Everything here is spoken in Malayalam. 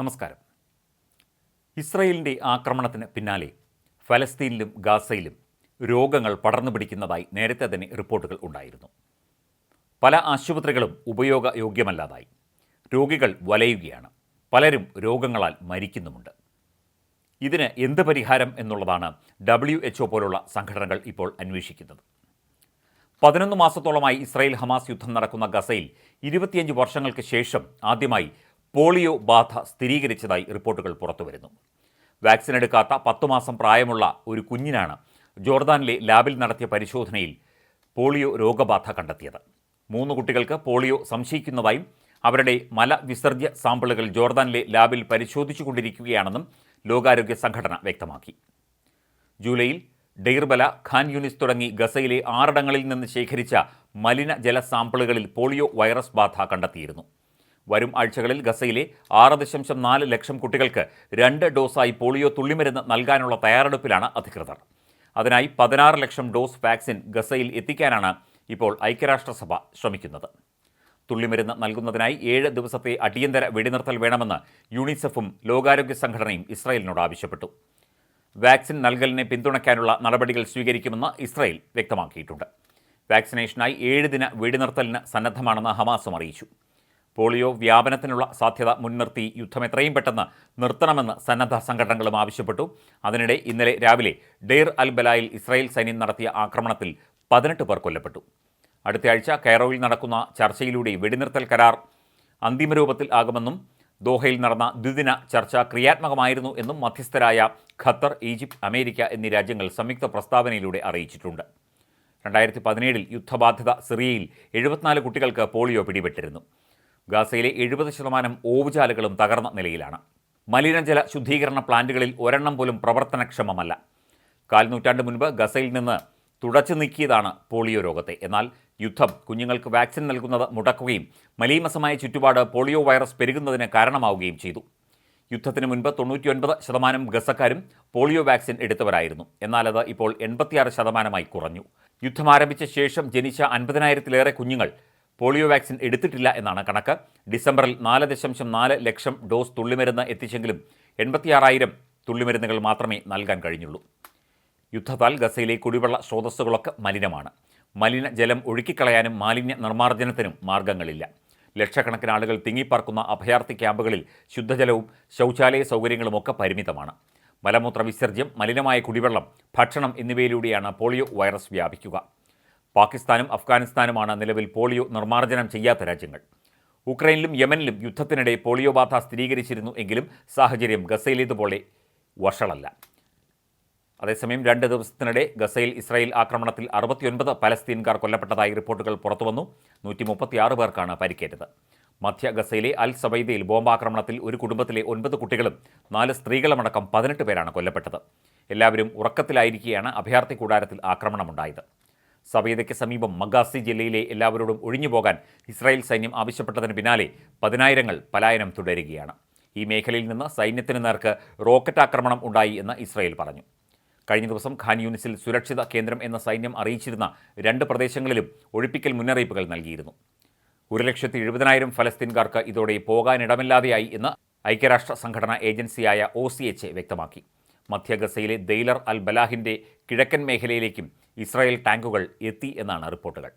നമസ്കാരം. ഇസ്രയേലിന്റെ ആക്രമണത്തിന് പിന്നാലെ ഫലസ്തീനിലും ഗാസയിലും രോഗങ്ങൾ പടർന്നു പിടിക്കുന്നതായി നേരത്തെ തന്നെ റിപ്പോർട്ടുകൾ ഉണ്ടായിരുന്നു. പല ആശുപത്രികളും ഉപയോഗയോഗ്യമല്ലാതായി. രോഗികൾ വലയുകയാണ്. പലരും രോഗങ്ങളാൽ മരിക്കുന്നുമുണ്ട്. ഇതിന് എന്ത് പരിഹാരം എന്നുള്ളതാണ് ഡബ്ല്യു എച്ച്ഒ പോലുള്ള സംഘടനകൾ ഇപ്പോൾ അന്വേഷിക്കുന്നത്. പതിനൊന്ന് മാസത്തോളമായി ഇസ്രായേൽ ഹമാസ് യുദ്ധം നടക്കുന്ന ഗസയിൽ ഇരുപത്തിയഞ്ച് വർഷങ്ങൾക്ക് ശേഷം ആദ്യമായി പോളിയോ ബാധ സ്ഥിരീകരിച്ചതായി റിപ്പോർട്ടുകൾ പുറത്തുവരുന്നു. വാക്സിൻ എടുക്കാത്ത പത്തു മാസം പ്രായമുള്ള ഒരു കുഞ്ഞിനാണ് ജോർദാനിലെ ലാബിൽ നടത്തിയ പരിശോധനയിൽ പോളിയോ രോഗബാധ കണ്ടെത്തിയത്. മൂന്ന് കുട്ടികൾക്ക് പോളിയോ സംശയിക്കുന്നതായും അവരുടെ മലവിസർജ്യ സാമ്പിളുകൾ ജോർദാനിലെ ലാബിൽ പരിശോധിച്ചുകൊണ്ടിരിക്കുകയാണെന്നും ലോകാരോഗ്യ സംഘടന വ്യക്തമാക്കി. ജൂലൈയിൽ ഡെയർബല ഖാൻ യൂണിസ് തുടങ്ങി ഗസയിലെ ആറിടങ്ങളിൽ നിന്ന് ശേഖരിച്ച മലിനജല സാമ്പിളുകളിൽ പോളിയോ വൈറസ് ബാധ കണ്ടെത്തിയിരുന്നു. വരും ആഴ്ചകളിൽ ഗസയിലെ ആറ് ദശാംശം നാല് ലക്ഷം കുട്ടികൾക്ക് രണ്ട് ഡോസായി പോളിയോ തുള്ളിമരുന്ന് നൽകാനുള്ള തയ്യാറെടുപ്പിലാണ് അധികൃതർ. അതിനായി പതിനാറ് ലക്ഷം ഡോസ് വാക്സിൻ ഗസയിൽ എത്തിക്കാനാണ് ഇപ്പോൾ ഐക്യരാഷ്ട്രസഭ ശ്രമിക്കുന്നത്. തുള്ളിമരുന്ന് നൽകുന്നതിനായി ഏഴ് ദിവസത്തെ അടിയന്തര വെടിനിർത്തൽ വേണമെന്ന് യൂണിസെഫും ലോകാരോഗ്യ സംഘടനയും ഇസ്രായേലിനോട് ആവശ്യപ്പെട്ടു. വാക്സിൻ നൽകലിനെ പിന്തുണയ്ക്കാനുള്ള നടപടികൾ സ്വീകരിക്കുമെന്ന് ഇസ്രായേൽ വ്യക്തമാക്കിയിട്ടുണ്ട്. വാക്സിനേഷനായി ഏഴ് ദിന വെടിനിർത്തലിന് സന്നദ്ധമാണെന്ന് ഹമാസും അറിയിച്ചു. പോളിയോ വ്യാപനത്തിനുള്ള സാധ്യത മുൻനിർത്തി യുദ്ധം എത്രയും പെട്ടെന്ന് നിർത്തണമെന്ന് സന്നദ്ധ സംഘടനകളും ആവശ്യപ്പെട്ടു. അതിനിടെ ഇന്നലെ രാവിലെ ഡെയർ അൽ ബലായിൽ ഇസ്രായേൽ സൈന്യം നടത്തിയ ആക്രമണത്തിൽ പതിനെട്ട് പേർ കൊല്ലപ്പെട്ടു. അടുത്തയാഴ്ച കൈറോയിൽ നടക്കുന്ന ചർച്ചയിലൂടെ വെടിനിർത്തൽ കരാർ അന്തിമ രൂപത്തിൽ ആകുമെന്നും ദോഹയിൽ നടന്ന ദ്വിദിന ചർച്ച ക്രിയാത്മകമായിരുന്നു എന്നും മധ്യസ്ഥരായ ഖത്തർ ഈജിപ്ത് അമേരിക്ക എന്നീ രാജ്യങ്ങൾ സംയുക്ത പ്രസ്താവനയിലൂടെ അറിയിച്ചിട്ടുണ്ട്. രണ്ടായിരത്തി പതിനേഴിൽ യുദ്ധബാധിത സിറിയയിൽ എഴുപത്തിനാല് കുട്ടികൾക്ക് പോളിയോ പിടിപെട്ടിരുന്നു. ഗാസയിലെ എഴുപത് ശതമാനം ഓവുചാലുകളും തകർന്ന നിലയിലാണ്. മലിനജല ശുദ്ധീകരണ പ്ലാന്റുകളിൽ ഒരെണ്ണം പോലും പ്രവർത്തനക്ഷമമല്ല. കാൽനൂറ്റാണ്ട് മുൻപ് ഗസയിൽ നിന്ന് തുടച്ചു നീക്കിയതാണ് പോളിയോ രോഗത്തെ. എന്നാൽ യുദ്ധം കുഞ്ഞുങ്ങൾക്ക് വാക്സിൻ നൽകുന്നത് മുടക്കുകയും മലീമസമായ ചുറ്റുപാട് പോളിയോ വൈറസ് പെരുകുന്നതിന് കാരണമാവുകയും ചെയ്തു. യുദ്ധത്തിന് മുൻപ് തൊണ്ണൂറ്റിയൊൻപത് ശതമാനം ഗസക്കാരും പോളിയോ വാക്സിൻ എടുത്തവരായിരുന്നു. എന്നാൽ അത് ഇപ്പോൾ എൺപത്തിയാറ് ശതമാനമായി കുറഞ്ഞു. യുദ്ധം ആരംഭിച്ച ശേഷം ജനിച്ച അൻപതിനായിരത്തിലേറെ കുഞ്ഞുങ്ങൾ പോളിയോ വാക്സിൻ എടുത്തിട്ടില്ല എന്നാണ് കണക്ക്. ഡിസംബറിൽ നാല് ദശാംശം നാല് ലക്ഷം ഡോസ് തുള്ളിമരുന്ന് എത്തിച്ചെങ്കിലും എൺപത്തിയാറായിരം തുള്ളിമരുന്നുകൾ മാത്രമേ നൽകാൻ കഴിഞ്ഞുള്ളൂ. യുദ്ധത്താൽ ഗസയിലെ കുടിവെള്ള സ്രോതസ്സുകളൊക്കെ മലിനമാണ്. മലിന ജലം ഒഴുക്കിക്കളയാനും മാലിന്യ നിർമ്മാർജനത്തിനും മാർഗങ്ങളില്ല ലക്ഷക്കണക്കിന് ആളുകൾ തിങ്ങിപ്പാർക്കുന്ന അഭയാർത്ഥി ക്യാമ്പുകളിൽ ശുദ്ധജലവും ശൗചാലയ സൗകര്യങ്ങളുമൊക്കെ പരിമിതമാണ്. മലമൂത്ര വിസർജ്യം മലിനമായ കുടിവെള്ളം ഭക്ഷണം എന്നിവയിലൂടെയാണ് പോളിയോ വൈറസ് വ്യാപിക്കുക. പാകിസ്ഥാനും അഫ്ഗാനിസ്ഥാനുമാണ് നിലവിൽ പോളിയോ നിർമ്മാർജനം ചെയ്യാത്ത രാജ്യങ്ങൾ. ഉക്രൈനിലും യമനിലും യുദ്ധത്തിനിടെ പോളിയോ ബാധ സ്ഥിരീകരിച്ചിരുന്നു എങ്കിലും സാഹചര്യം ഗസയിലേതുപോലെ വഷളല്ല. അതേസമയം രണ്ട് ദിവസത്തിനിടെ ഗസയിൽ ഇസ്രായേൽ ആക്രമണത്തിൽ അറുപത്തിയൊൻപത് പലസ്തീൻകാർ കൊല്ലപ്പെട്ടതായി റിപ്പോർട്ടുകൾ പുറത്തുവന്നു. നൂറ്റി മുപ്പത്തിയാറ് പേർക്കാണ് പരിക്കേറ്റത്. മധ്യ ഗസയിലെ അൽ സബൈദയിൽ ബോംബാക്രമണത്തിൽ ഒരു കുടുംബത്തിലെ ഒൻപത് കുട്ടികളും നാല് സ്ത്രീകളുമടക്കം പതിനെട്ട് പേരാണ് കൊല്ലപ്പെട്ടത്. എല്ലാവരും ഉറക്കത്തിലായിരിക്കെയാണ് അഭയാർത്ഥി കൂടാരത്തിൽ ആക്രമണമുണ്ടായത്. സബൈദയ്ക്ക് സമീപം മഗാസി ജില്ലയിലെ എല്ലാവരോടും ഒഴിഞ്ഞു പോകാൻ ഇസ്രായേൽ സൈന്യം ആവശ്യപ്പെട്ടതിന് പിന്നാലെ പതിനായിരങ്ങൾ പലായനം തുടരുകയാണ്. ഈ മേഖലയിൽ നിന്ന് സൈന്യത്തിന് നേർക്ക് റോക്കറ്റ് ആക്രമണം ഉണ്ടായി എന്ന് ഇസ്രായേൽ പറഞ്ഞു. കഴിഞ്ഞ ദിവസം ഖാൻ യൂണിസിൽ സുരക്ഷിത കേന്ദ്രം എന്ന സൈന്യം അറിയിച്ചിരുന്ന രണ്ട് പ്രദേശങ്ങളിലും ഒഴിപ്പിക്കൽ മുന്നറിയിപ്പുകൾ നൽകിയിരുന്നു. ഒരു ലക്ഷത്തി എഴുപതിനായിരം ഫലസ്തീൻകാർക്ക് ഇതോടെ പോകാനിടമില്ലാതെയായി എന്ന് ഐക്യരാഷ്ട്ര സംഘടനാ ഏജൻസിയായ ഒ സി എച്ച് വ്യക്തമാക്കി. മധ്യഗസയിലെ ദെയ്ലർ അൽ ബലാഹിന്റെ കിഴക്കൻ മേഖലയിലേക്കും ഇസ്രായേൽ ടാങ്കുകൾ എത്തി എന്നാണ് റിപ്പോർട്ടുകൾ.